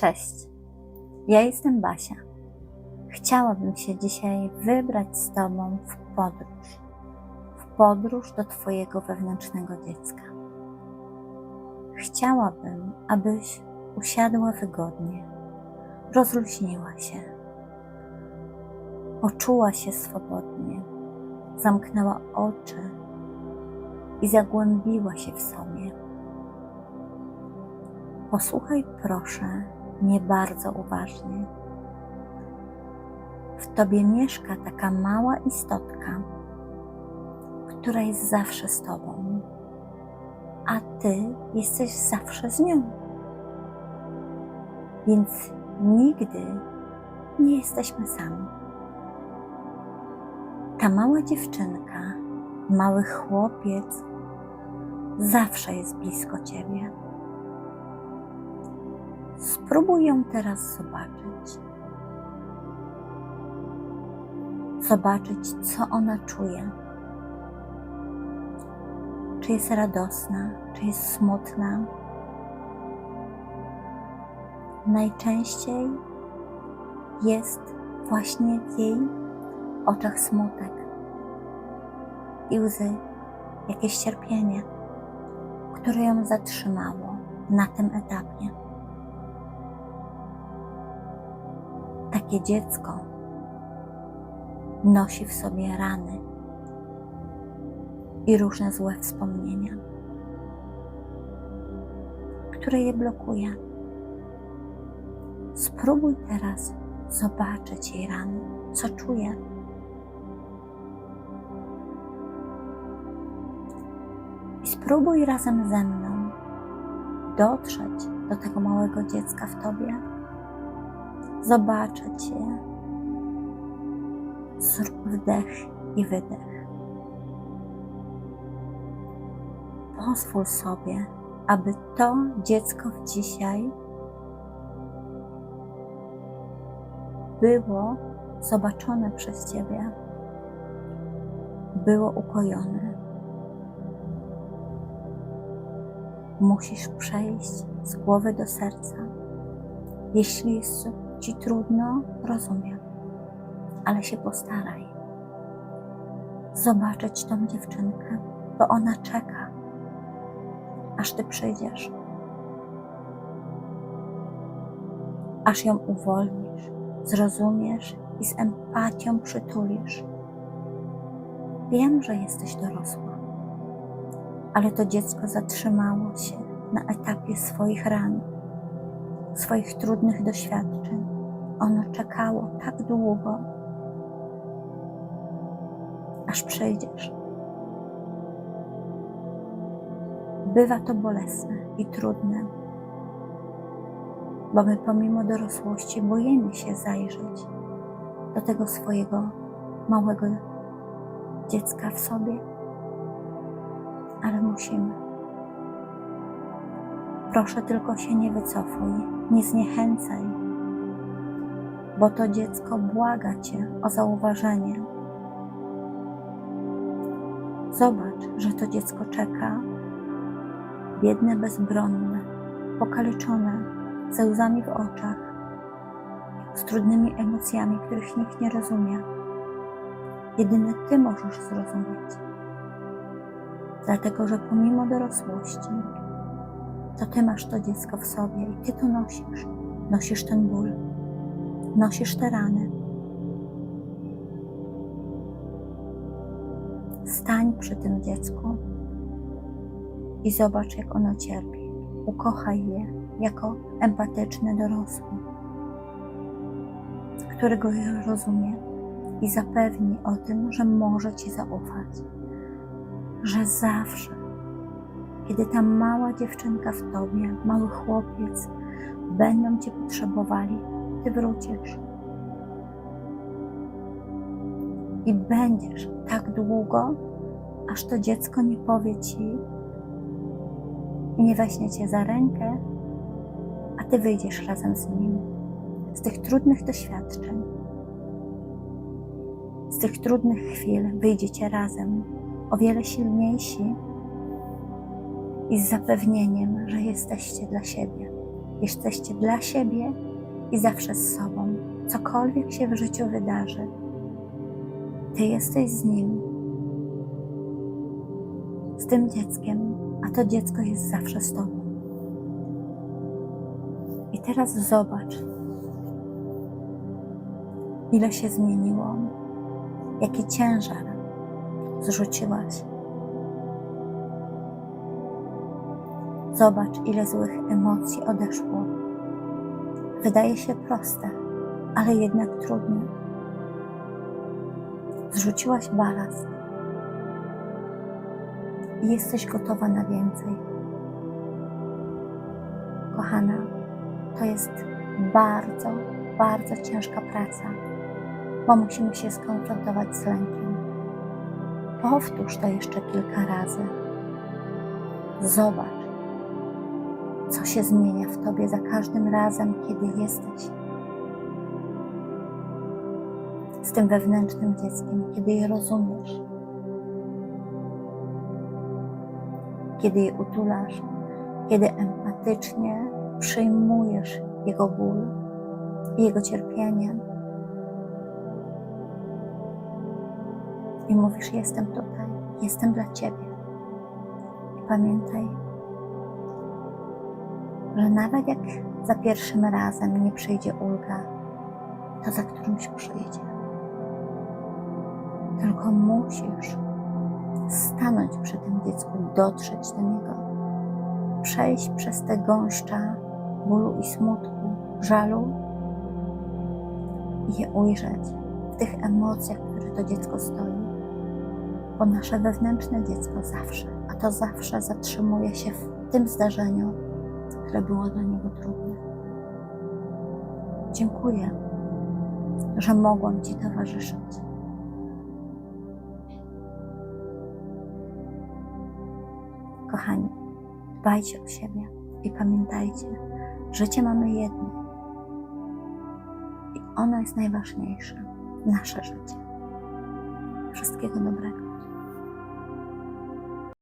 Cześć, ja jestem Basia. Chciałabym się dzisiaj wybrać z Tobą w podróż. W podróż do Twojego wewnętrznego dziecka. Chciałabym, abyś usiadła wygodnie, rozluźniła się, poczuła się swobodnie, zamknęła oczy i zagłębiła się w sobie. Posłuchaj proszę nie bardzo uważnie. W tobie mieszka taka mała istotka, która jest zawsze z tobą, a ty jesteś zawsze z nią. Więc nigdy nie jesteśmy sami. Ta mała dziewczynka, mały chłopiec zawsze jest blisko ciebie. Spróbuj ją teraz zobaczyć. Zobaczyć, co ona czuje. Czy jest radosna, czy jest smutna. Najczęściej jest właśnie w jej oczach smutek i łzy, jakieś cierpienie, które ją zatrzymało na tym etapie. Takie dziecko nosi w sobie rany i różne złe wspomnienia, które je blokuje. Spróbuj teraz zobaczyć jej rany, co czuje. I spróbuj razem ze mną dotrzeć do tego małego dziecka w tobie zobaczyć je. Zrób wdech i wydech. Pozwól sobie, aby to dziecko dzisiaj było zobaczone przez Ciebie, było ukojone. Musisz przejść z głowy do serca. Jeśli Ci trudno, rozumiem, ale się postaraj. Zobaczyć tą dziewczynkę, bo ona czeka, aż Ty przyjdziesz, aż ją uwolnisz, zrozumiesz i z empatią przytulisz. Wiem, że jesteś dorosła, ale to dziecko zatrzymało się na etapie swoich ran, swoich trudnych doświadczeń ono czekało tak długo, aż przejdziesz. Bywa to bolesne i trudne, bo my pomimo dorosłości boimy się zajrzeć do tego swojego małego dziecka w sobie, ale musimy. Proszę tylko się nie wycofuj, nie zniechęcaj bo to dziecko błaga Cię o zauważenie. Zobacz, że to dziecko czeka, biedne, bezbronne, pokaleczone, ze łzami w oczach, z trudnymi emocjami, których nikt nie rozumie. Jedyny Ty możesz zrozumieć. Dlatego, że pomimo dorosłości, to Ty masz to dziecko w sobie i Ty to nosisz. Nosisz ten ból nosisz te rany. Stań przy tym dziecku i zobacz, jak ono cierpi. Ukochaj je jako empatyczny dorosły, którego rozumie i zapewnij o tym, że może Ci zaufać, że zawsze, kiedy ta mała dziewczynka w Tobie, mały chłopiec, będą Cię potrzebowali, ty wrócisz. I będziesz tak długo, aż to dziecko nie powie ci i nie weźmie cię za rękę, a ty wyjdziesz razem z nim z tych trudnych doświadczeń, z tych trudnych chwil wyjdziecie razem o wiele silniejsi i z zapewnieniem, że jesteście dla siebie Jesteście dla siebie i zawsze z sobą. Cokolwiek się w życiu wydarzy, ty jesteś z nim, z tym dzieckiem, a to dziecko jest zawsze z tobą. I teraz zobacz, ile się zmieniło, jaki ciężar zrzuciłaś. Zobacz, ile złych emocji odeszło. Wydaje się proste, ale jednak trudne. Zrzuciłaś balast i jesteś gotowa na więcej. Kochana, to jest bardzo, bardzo ciężka praca, bo musimy się skonfrontować z lękiem. Powtórz to jeszcze kilka razy. Zobacz, co się zmienia w tobie za każdym razem, kiedy jesteś z tym wewnętrznym dzieckiem, kiedy je rozumiesz, kiedy je utulasz, kiedy empatycznie przyjmujesz jego ból i jego cierpienie i mówisz: Jestem tutaj, jestem dla ciebie. I pamiętaj, że nawet jak za pierwszym razem nie przyjdzie ulga, to za którymś przyjdzie. Tylko musisz stanąć przy tym dziecku, dotrzeć do niego, przejść przez te gąszcza bólu i smutku, żalu i je ujrzeć w tych emocjach, w których to dziecko stoi. Bo nasze wewnętrzne dziecko zawsze, a to zawsze zatrzymuje się w tym zdarzeniu, które było dla niego trudne. Dziękuję, że mogłam Ci towarzyszyć. Kochani, dbajcie o siebie i pamiętajcie, życie mamy jedno i ono jest najważniejsze nasze życie. Wszystkiego dobrego.